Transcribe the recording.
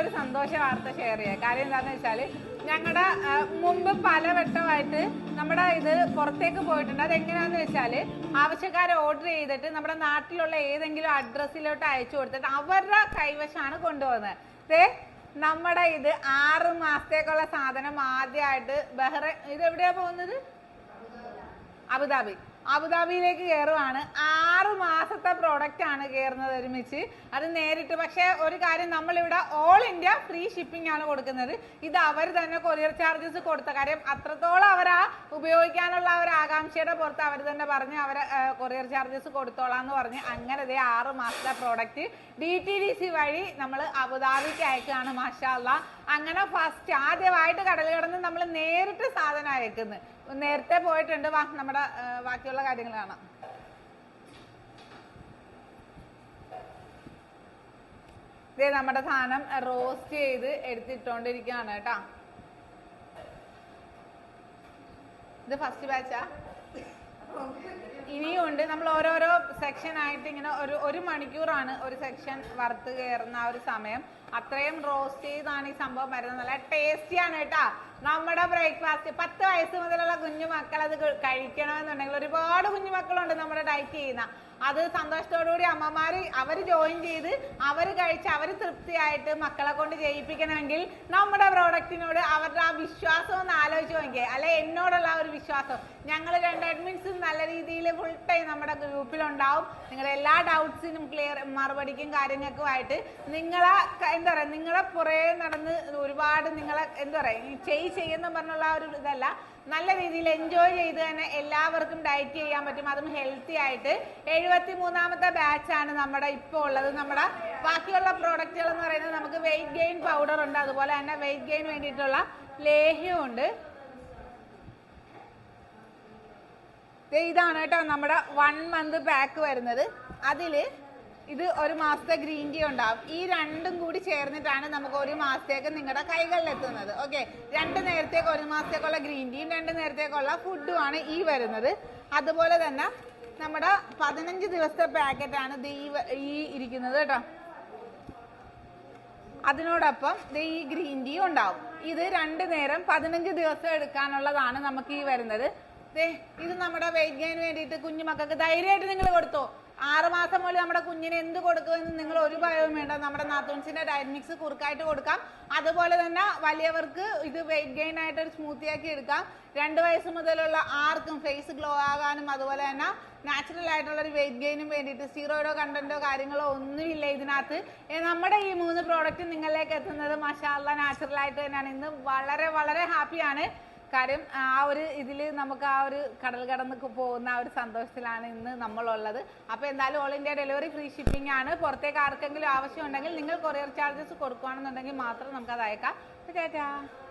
നല്ലൊരു സന്തോഷ വാർത്ത ഷെയർ ചെയ്യാം. കാര്യം എന്താണെന്ന് വെച്ചാൽ ഞങ്ങളുടെ മുമ്പ് പലവട്ടമായിട്ട് നമ്മുടെ ഇത് പുറത്തേക്ക് പോയിട്ടുണ്ട്. അതെങ്ങനെയാന്ന് വെച്ചാൽ ആവശ്യക്കാർ ഓർഡർ ചെയ്തിട്ട് നമ്മുടെ നാട്ടിലുള്ള ഏതെങ്കിലും അഡ്രസ്സിലോട്ട് അയച്ചു കൊടുത്തിട്ട് അവരുടെ കൈവശമാണ് കൊണ്ടുപോകുന്നത്. നമ്മുടെ ഇത് ആറ് മാസത്തേക്കുള്ള സാധനം ആദ്യമായിട്ട് ബഹ്റൈൻ ഇത് എവിടെയാ പോകുന്നത്? അബുദാബി. അബുദാബിയിലേക്ക് കയറുവാണ് ആറ് മാസത്തെ പ്രോഡക്റ്റ് ആണ് കയറുന്നത് ഒരുമിച്ച്. അത് നേരിട്ട് പക്ഷേ ഒരു കാര്യം നമ്മളിവിടെ ഓൾ ഇന്ത്യ ഫ്രീ ഷിപ്പിംഗ് ആണ് കൊടുക്കുന്നത്. ഇത് അവർ തന്നെ കൊറിയർ ചാർജസ് കൊടുത്ത കാര്യം അത്രത്തോളം അവർ ആ ഉപയോഗിക്കാനുള്ള ഒരു ആകാംക്ഷയുടെ പുറത്ത് അവർ തന്നെ പറഞ്ഞ് അവർ കൊറിയർ ചാർജസ് കൊടുത്തോളാം എന്ന് പറഞ്ഞ് അങ്ങനെ ദേ ആറ് മാസത്തെ product D T D C വഴി നമ്മൾ അബുദാബിക്ക് അയക്കുകയാണ് മാഷാല്ല അങ്ങനെ ഫസ്റ്റ് ആദ്യമായിട്ട് കടൽ കടന്ന് നമ്മൾ നേരിട്ട് സാധനം അയക്കുന്നത് നേരത്തെ പോയിട്ടുണ്ട് വാ നമ്മുടെ ആ, ബാക്കിയുള്ള കാര്യങ്ങൾ കാണാം. ഇതേ നമ്മുടെ സാധനം റോസ്റ്റ് ചെയ്ത് എടുത്തിട്ടോണ്ടിരിക്കുകയാണ് കേട്ടാ. ഇത് ഫസ്റ്റ് ബാച്ചാ ഇനിയും ഉണ്ട്. നമ്മൾ ഓരോരോ സെക്ഷൻ ആയിട്ട് ഇങ്ങനെ ഒരു ഒരു മണിക്കൂറാണ് ഒരു സെക്ഷൻ വറുത്ത് കയറുന്ന ആ ഒരു സമയം. അത്രയും റോസ്റ്റ് ചെയ്താണ് ഈ സംഭവം വരുന്നത്. നല്ല ടേസ്റ്റിയാണ് കേട്ടാ. നമ്മുടെ ബ്രേക്ക്ഫാസ്റ്റ് പത്ത് വയസ്സ് മുതലുള്ള കുഞ്ഞു മക്കൾ അത് കഴിക്കണമെന്നുണ്ടെങ്കിൽ ഒരുപാട് കുഞ്ഞു മക്കളുണ്ട് നമ്മുടെ ഡയറ്റ് ചെയ്യുന്ന. അത് സന്തോഷത്തോടുകൂടി അമ്മമാർ അവർ ജോയിൻ ചെയ്ത് അവർ കഴിച്ച് അവർ തൃപ്തിയായിട്ട് മക്കളെ കൊണ്ട് ചെയ്യിപ്പിക്കണമെങ്കിൽ നമ്മുടെ പ്രോഡക്റ്റിനോട് അവരുടെ ആ വിശ്വാസം ഒന്ന് ആലോചിച്ച് നോക്കിയേ. അല്ലെ എന്നോടുള്ള ഒരു വിശ്വാസം. ഞങ്ങൾ രണ്ട് അഡ്മിൻസും നല്ല രീതിയിൽ ഫുൾ ടൈം നമ്മുടെ ഗ്രൂപ്പിലുണ്ടാവും നിങ്ങളുടെ എല്ലാ ഡൗട്ട്സിനും ക്ലിയർ മറുപടിക്കും കാര്യങ്ങൾക്കുമായിട്ട് നിങ്ങളെ എന്താ പറയുക നിങ്ങളെ പുറകെ നടന്ന് ഒരുപാട് നിങ്ങളെ എന്താ പറയുക ചെയ് ചെയ്യുന്ന പറഞ്ഞുള്ള ഒരു ഇതല്ല. നല്ല രീതിയിൽ എൻജോയ് ചെയ്ത് തന്നെ എല്ലാവർക്കും ഡയറ്റ് ചെയ്യാൻ പറ്റും. അതും ഹെൽത്തി ആയിട്ട്. എഴുപത്തി മൂന്നാമത്തെ ബാച്ചാണ് നമ്മുടെ ഇപ്പോൾ ഉള്ളത്. നമ്മുടെ ബാക്കിയുള്ള പ്രോഡക്റ്റുകൾ എന്ന് പറയുന്നത് നമുക്ക് വെയിറ്റ് ഗെയിൻ പൗഡർ ഉണ്ട്. അതുപോലെ തന്നെ വെയിറ്റ് ഗെയിൻ വേണ്ടിയിട്ടുള്ള ലേഹ്യമുണ്ട് ഇതാണ് കേട്ടോ നമ്മുടെ വൺ മന്ത് പാക്ക് വരുന്നത്. അതിൽ ഇത് ഒരു മാസത്തെ ഗ്രീൻ ടീ ഉണ്ടാവും. ഈ രണ്ടും കൂടി ചേർന്നിട്ടാണ് നമുക്ക് ഒരു മാസത്തേക്ക് നിങ്ങളുടെ കൈകളിൽ എത്തുന്നത് ഓക്കെ രണ്ട് നേരത്തേക്ക് ഒരു മാസത്തേക്കുള്ള ഗ്രീൻ ടീയും രണ്ട് നേരത്തേക്കുള്ള ഫുഡുമാണ് ഈ വരുന്നത്. അതുപോലെ തന്നെ നമ്മുടെ പതിനഞ്ച് ദിവസത്തെ പാക്കറ്റാണ് ഇത് ഈ ഇരിക്കുന്നത് കേട്ടോ. അതിനോടൊപ്പം ഈ ഗ്രീൻ ടീ ഉണ്ടാവും. ഇത് രണ്ട് നേരം പതിനഞ്ച് ദിവസം എടുക്കാനുള്ളതാണ് നമുക്ക് ഈ വരുന്നത്. ഇത് നമ്മുടെ വെയിറ്റ് ഗെയിൻ വേണ്ടിയിട്ട് കുഞ്ഞു മക്കൾക്ക് ധൈര്യമായിട്ട് നിങ്ങൾ കൊടുത്തോ. ആറ് മാസം മുതൽ നമ്മുടെ കുഞ്ഞിന് എന്ത് കൊടുക്കുമെന്ന് നിങ്ങൾ ഒരു ഭയവും വേണ്ട. നമ്മുടെ നാത്തൂൻസിന്റെ ഡയറ്റ് മിക്സ് കുറുക്കായിട്ട് കൊടുക്കാം. അതുപോലെ തന്നെ വലിയവർക്ക് ഇത് വെയിറ്റ് ഗെയിൻ ആയിട്ട് ഒരു സ്മൂത്തി ആക്കി എടുക്കാം. രണ്ട് വയസ്സ് മുതലുള്ള ആർക്കും ഫേസ് ഗ്ലോ ആകാനും അതുപോലെ തന്നെ നാച്ചുറൽ ആയിട്ടുള്ള ഒരു വെയിറ്റ് ഗെയിനും വേണ്ടിയിട്ട് സ്റ്റീറോയിഡോ കണ്ടന്റോ കാര്യങ്ങളോ ഒന്നുമില്ല ഇതിനകത്ത്. നമ്മുടെ ഈ മൂന്ന് പ്രോഡക്റ്റ് നിങ്ങളിലേക്ക് എത്തുന്നത് മഷാല്ല നാച്ചുറൽ ആയിട്ട് തന്നെയാണ്. ഇന്ന് വളരെ വളരെ ഹാപ്പിയാണ് കാര്യം ആ ഒരു ഇതിൽ നമുക്ക് ആ ഒരു കടൽ കടന്ന് പോകുന്ന ആ ഒരു സന്തോഷത്തിലാണ് ഇന്ന് നമ്മളുള്ളത്. അപ്പോൾ എന്തായാലും all India delivery free shipping ആണ്. പുറത്തേക്ക് ആർക്കെങ്കിലും ആവശ്യമുണ്ടെങ്കിൽ നിങ്ങൾ കൊറിയർ ചാർജസ് കൊടുക്കുകയാണെന്നുണ്ടെങ്കിൽ മാത്രം നമുക്കത് അയക്കാം. ടാറ്റാ